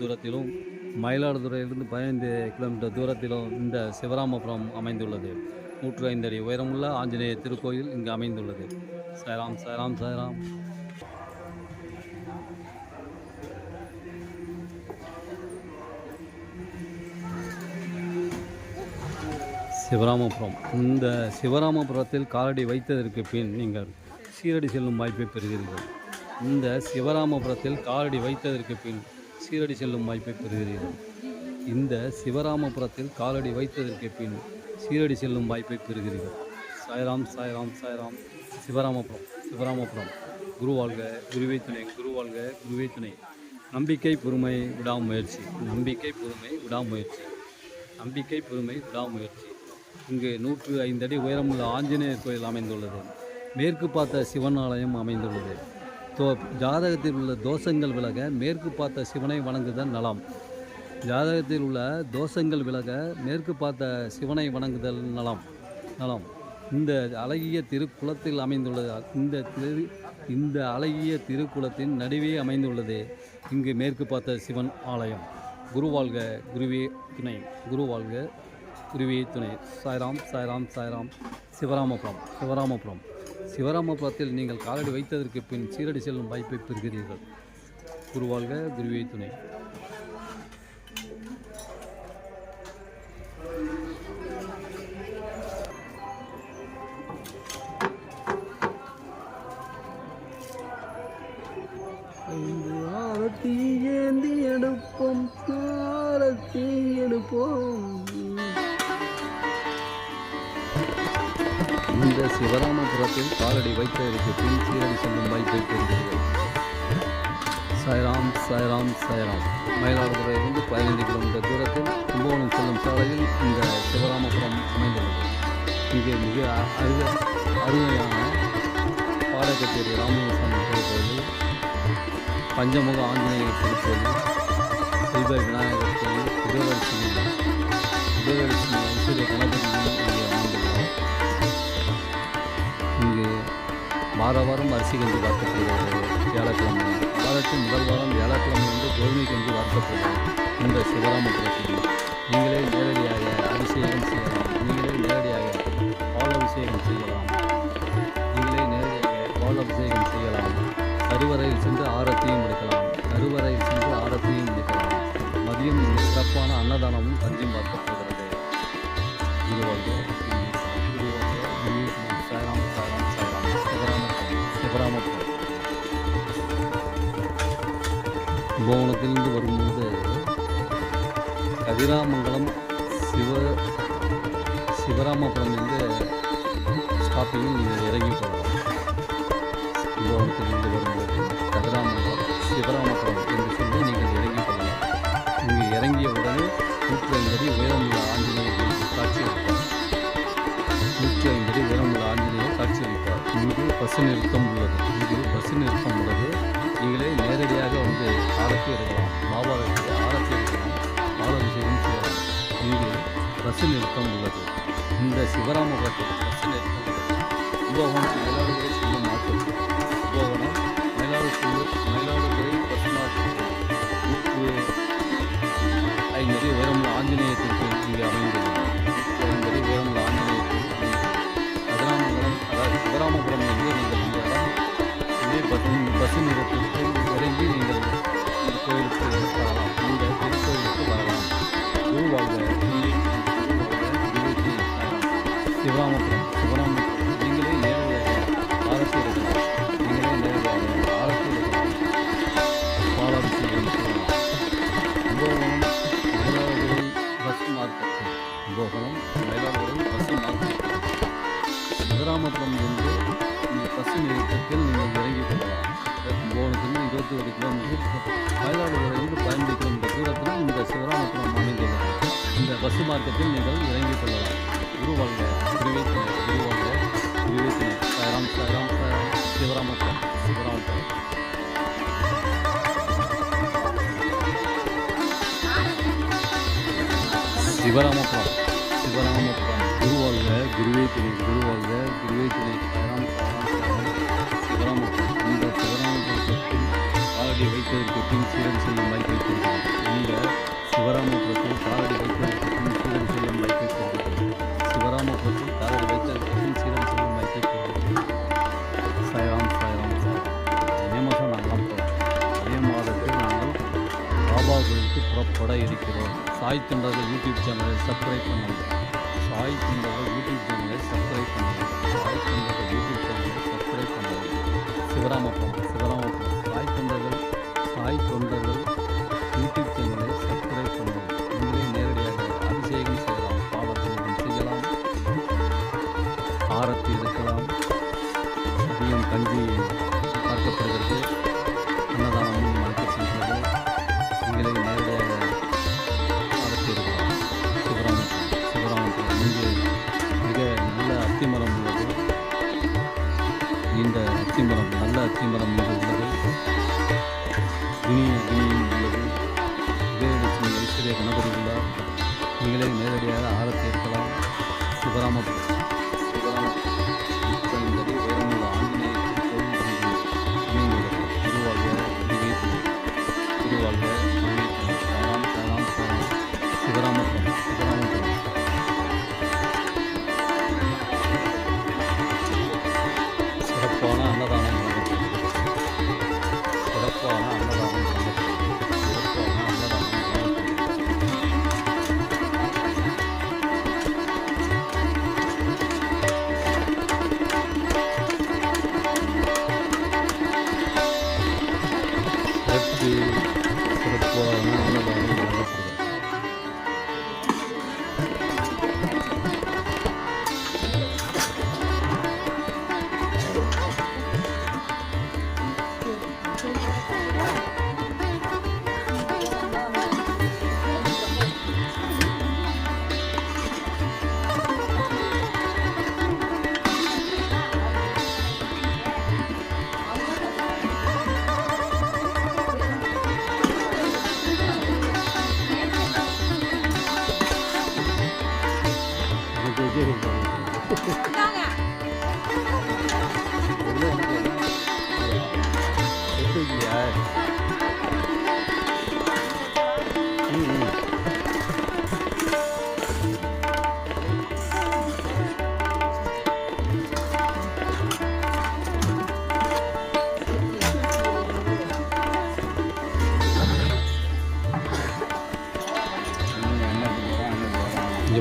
தூரத்திலும் மயிலாடுதுறையிலிருந்து பதினைந்து கிலோமீட்டர் தூரத்திலும் இந்த சிவராமபுரம் அமைந்துள்ளது. நூற்று ஐந்து அடி உயரமுள்ள ஆஞ்சநேய திருக்கோயில் இங்கு அமைந்துள்ளது. சாய்ராம் சாய்ராம் சாய்ராம். சிவராமபுரம். இந்த சிவராமபுரத்தில் காலடி வைத்ததற்கு பின் நீங்கள் சீரடி செல்லும் வாய்ப்பை பெறுகிறீர்கள் இந்த சிவராமபுரத்தில் காலடி வைத்ததற்கு பின் சீரடி செல்லும் வாய்ப்பை பெறுகிறீர்கள். இந்த சிவராமபுரத்தில் காலடி வைத்ததற்கு பின் சீரடி செல்லும் வாய்ப்பை பெறுகிறீர்கள். சாய்ராம் சாய்ராம் சாய்ராம். சிவராமபுரம் சிவராமபுரம். குருவாழ்க குருவே துணை குருவாழ்க குருவே துணை. நம்பிக்கை பொறுமை விடாமுயற்சி. நம்பிக்கை பொறுமை விடாமுயற்சி. நம்பிக்கை பொறுமை விடாமுயற்சி. இங்கு நூற்று ஐந்து அடி உயரமுள்ள ஆஞ்சநேயர் கோயில் அமைந்துள்ளது. மேற்கு பார்த்த சிவன் ஆலயம் அமைந்துள்ளது. தோ ஜாதகத்தில் உள்ள தோஷங்கள் விலக மேற்கு பார்த்த சிவனை வணங்குதல் நலம். ஜாதகத்தில் உள்ள தோஷங்கள் விலக மேற்கு பார்த்த சிவனை வணங்குதல் நலம். நலம். இந்த அழகிய திருக்குளத்தில் அமைந்துள்ளது இந்த திரு இந்த அழகிய திருக்குளத்தின் நடுவே அமைந்துள்ளது. இங்கு மேற்கு பார்த்த சிவன் ஆலயம். குருவாழ்க குருவே துணை. குருவாழ்க குருவே துணை. சாய்ராம் சாய்ராம் சாய்ராம். சிவராமபுரம் சிவராமபுரம். சிவராமபுரத்தில் நீங்கள் காலடி வைத்ததற்கு பின் சீரடி செல்லும் வாய்ப்பை பெறுகிறீர்கள். குருவாழ்க குருவியை துணை. ஆரத்தி ஏந்தி எடுப்போம் ஆரத்தி எடுப்போம். இந்த சிவராமபுரத்தில் காலடி வைத்ததற்கு பின் சீரடி செல்லும் வாய்ப்பை பெறுகிறீர்கள் சாய்ராம் சாய்ராம் சாய்ராம். மயிலாடுதுறையிலிருந்து பதினைந்து கிலோமீட்டர் தூரத்தில் கும்பகோணம் செல்லும் சாலையில் இந்த சிவராமபுரம் அமைந்துள்ளது. இங்கே மிக அருக அருமையான பாடக்கச்சேரி ராமலிங்கசாமி திருக்கோயில் பஞ்சமுக ஆஞ்சநேயர் திருக்கோயில் செல்வ விநாயகர் கோயில் உதயவரிசி உதயவரிசி ஐஸ்வர்ய கணபதி வார வாரம் அரிசி கஞ்சி வார்க்கப்படுகிறது. வியாழக்கிழமை. வாரத்தின் முதல் வாரம் வியாழக்கிழமை வந்து கோதுமை கஞ்சி வார்க்கப்படுகிறது. இந்த சிவராமபுரத்தில் நீங்களே கும்பகோணத்திலிருந்து வரும்போது கதிராமங்கலம் சிவ சிவராமபுரம் வந்து ஸ்டாப்பிங்கில் நீங்கள் இறங்கி போகலாம். கும்பகோணத்திலிருந்து வரும்போது கதிராமங்கலம் சிவராமபுரம் என்று சொல்லி நீங்கள் இறங்கி போகலாம். நீங்கள் இறங்கிய உடனே நூற்றி ஐம்பது உயரமுள்ள ஆஞ்சநேயர் காட்சி அளிப்பார். நூற்றி ஐம்பது உயரமுள்ள ஆஞ்சநேயர் காட்சி அளிப்பார். இங்கு பஸ் நிறுத்தம் உள்ளது. இங்கு பஸ் நிறுத்தம் உள்ளது. நீங்களே நேரடியாக ஆரத்தி எடுக்கலாம் பாபாவுக்கு ஆரத்தி எடுக்கலாம் பாலாபிஷேகம் செய்யலாம் இங்கே பஸ் நிறுத்தம் உள்ளது. இந்த சிவராமபுரத்தில் பஸ் நிறுத்தம் உள்ளது. கும்பகோணம் இந்த நீங்கள் இறங்கிக் கொள்ளலாம். குருவாழ்க குருவேத்தினை குருவாழ்க குருவேத்தினை சாய்ராம் சாய்ராம் சாய்ராம் சிவராமபுரம் சிவராமபுரம் சிவராமபுரம் சிவராமபுரம் குருவாழ்க குருவே துணை குருவாழ்க குருவே துணை சிவராமபுரம் இந்த சிவராமபுரத்தில் காலடி வைத்ததற்கு பின் சீரடி செல்லும் வாய்ப்பை பெறுகிறோம் திருவாரூருக்கு சாய் தொண்டர்கள் யூடியூப் சேனலை சப்ஸ்கிரைப் பண்ணுங்கள் சாய் தொண்டர்கள் யூடியூப் சேனலை சப்ஸ்கிரைப் பண்ணுங்கள் சாய் தொண்டர்கள் யூடியூப் சேனலை சப்ஸ்கிரைப் பண்ணுங்கள் சிவராமப்பா. You.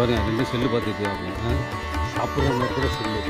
இங்கே பாருங்க ரெண்டு செல்லு பார்த்துட்டு அப்படின்னு? சாப்பிட்றவங்க கூட செல்லு.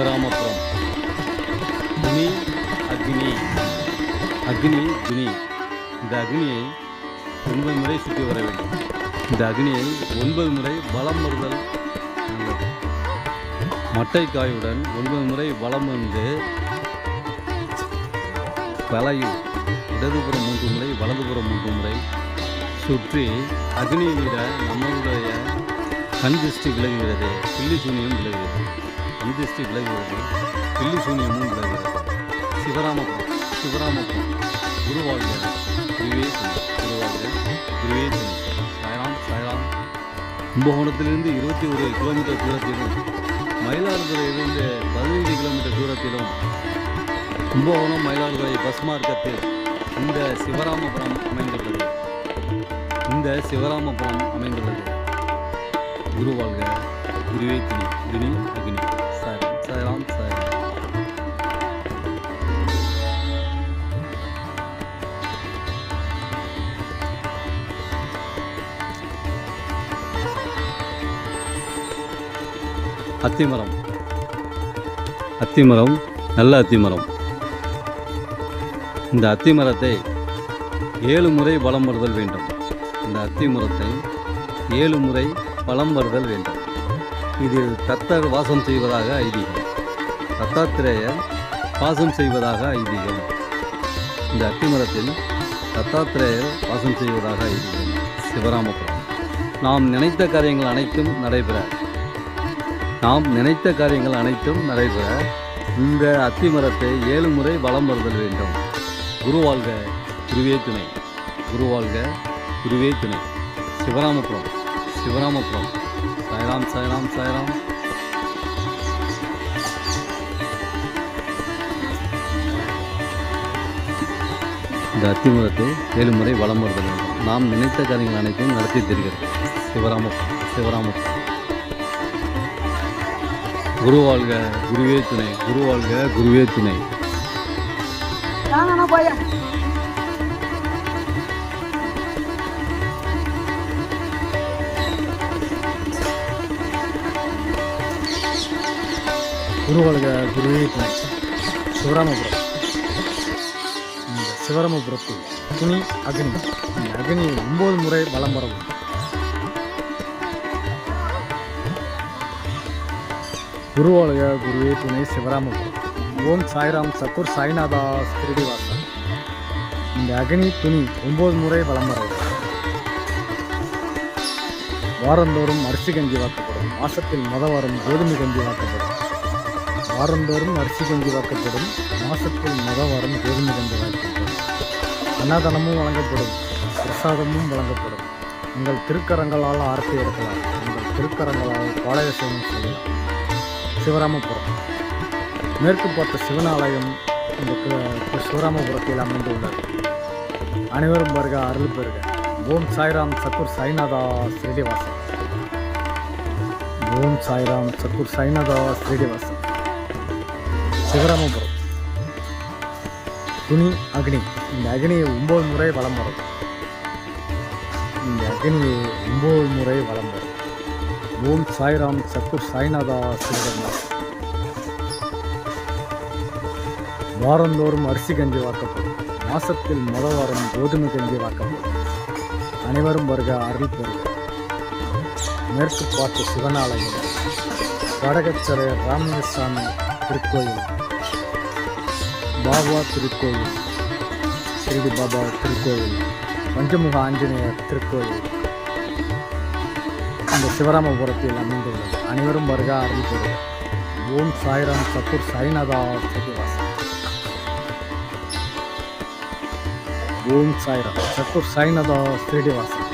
சிவராமபுரம். துணி அக்னி. அக்னி துணி. இந்த அக்னியை ஒன்பது முறை சுற்றி வர வேண்டும். இந்த அக்னியை ஒன்பது முறை வலம் வருதல். மட்டைக்காயுடன் ஒன்பது முறை வலம் வந்து வலையில் இடதுபுறம் மூன்று முறை வலதுபுறம் மூன்று முறை சுற்றி அக்னியிலிட நம்மளுடைய கண் திருஷ்டி விலகுகிறது. பில்லி சூனியம் விலகுகிறது. அந்திஸ்தி திருஷ்டி விலகுகிறது. பில்லி சூனியமும் விலகுகிறது. சிவராமபுரம் சிவராமபுரம் குருவாழ்க குருவே துணை குருவே சாய்ராம் சாய்ராம். கும்பகோணத்திலிருந்து இருபத்தி ஒரு கிலோமீட்டர் தூரத்திலும் மயிலாடுதுறையிலிருந்து பதினைந்து கிலோமீட்டர் தூரத்திலும் கும்பகோணம் மயிலாடுதுறை பஸ் மார்க்கத்தில் இந்த சிவராமபுரம் அமைந்துள்ளது. இந்த சிவராமபுரம் அமைந்துள்ளது. குருவாழ்க குருவே தினி அத்திமரம். அத்திமரம் நல்ல அத்திமரம். இந்த அத்திமரத்தை ஏழு முறை பலம் வருதல் வேண்டும். இந்த அத்திமரத்தை ஏழு முறை பலம் வருதல் வேண்டும். இதில் தத்தர் வாசம் செய்வதாக ஐதீகம். தத்தாத்திரேயர் வாசம் செய்வதாக ஐதீகம். இந்த அத்திமரத்தில் தத்தாத்திரேயர் வாசம் செய்வதாக ஐதீகம். சிவராமபுரம். நாம் நினைத்த காரியங்கள் அனைத்தும் நடைபெற நாம் நினைத்த காரியங்கள் அனைத்தும் நடைபெற இந்த அத்திமரத்தை ஏழு முறை வலம் வருதல் வேண்டும். குருவாழ்க குருவே துணை. குருவாழ்க குருவே துணை. சிவராமபுரம் சிவராமபுரம். சாய்ராம் சாய்ராம் சாய்ராம். இந்த அத்திமரத்தை ஏழு முறை வலம் வருதல் வேண்டும். நாம் நினைத்த காரியங்கள் அனைத்தையும் நடத்தி தருகிறது. சிவராமபுரம் சிவராமபுரம். குருவாழ்க குருவே துணை குருவாழ்க குருவே துணை. குருவழக குருவே துணை. சிவராமபுரம். சிவராமபுரத்தில் துணி அக்னி. அக்னி ஒன்பது முறை வலம் வரவும். குருவழக குருவே துணை சிவராமபுரம். ஓம் சாய்ராம் சக்கூர் சாய்நாதா திருடிவாசன் இந்த அக்னி துணி ஒன்பது முறை வலம் வாரந்தோறும் அரிசி கஞ்சி வாக்கப்படும். மாசத்தில் மத வாரம் கோதுமை கஞ்சி வாக்கப்படும். வாரந்தோறும் அரிசி கஞ்சி வாக்கப்படும். மாசத்தில் மத வாரம் கோதுமை கஞ்சி வாக்கப்படும். அன்னதானமும் வழங்கப்படும். பிரசாதமும் வழங்கப்படும். உங்கள் திருக்கரங்களால் ஆரத்தி எடுக்கலாம். உங்கள் திருக்கரங்களால் பாளையசேனம் செய்யலாம். சிவராமபுரம். மேற்கு பார்த்த சிவனாலயம் இந்த சிவராமபுரத்தில் அமைந்துள்ளது. அனைவரும் வருக அருள் பெறுக. ஓம் சாய்ராம் சக்குர் சாய்நாதா ஸ்ரீனிவாசன். ஓம் சாய்ராம் சக்குர் சாய்நாதா ஸ்ரீனிவாசன். சிவராமபுரம். துணி அக்னி. இந்த அக்னியை ஒம்பது முறை வலம் வரும். இந்த அக்னியை ஒம்பது முறை வளம் வரும். ஓம் சாய்ராம் சத்து சாய்நாதா சிவகர்மா வாரந்தோறும் அரிசி கஞ்சி வாக்கப்படும். மாசத்தில் முத வாரம் கோதுமை கஞ்சி வாக்கப்படும். அனைவரும் வருக அருள் பெறுக. மேற்கு பார்த்த சிவனாலயம் வடகச்சரை ராமலிங்கசாமி திருக்கோயில் பாபா திருக்கோயில் திருடி பாபா திருக்கோயில் பஞ்சமுக ஆஞ்சநேயர் திருக்கோயில் இந்த சிவராமபுரத்தில் அமைந்துள்ளது. அனைவரும் வருக அருள் ஓம் சாய்ராம் சத்துர் சாய்நாதா சத்யவாசன் ஓம் சாய்ராம் சத்துர் சாய்நாதா ஸ்ரீனிவாசன்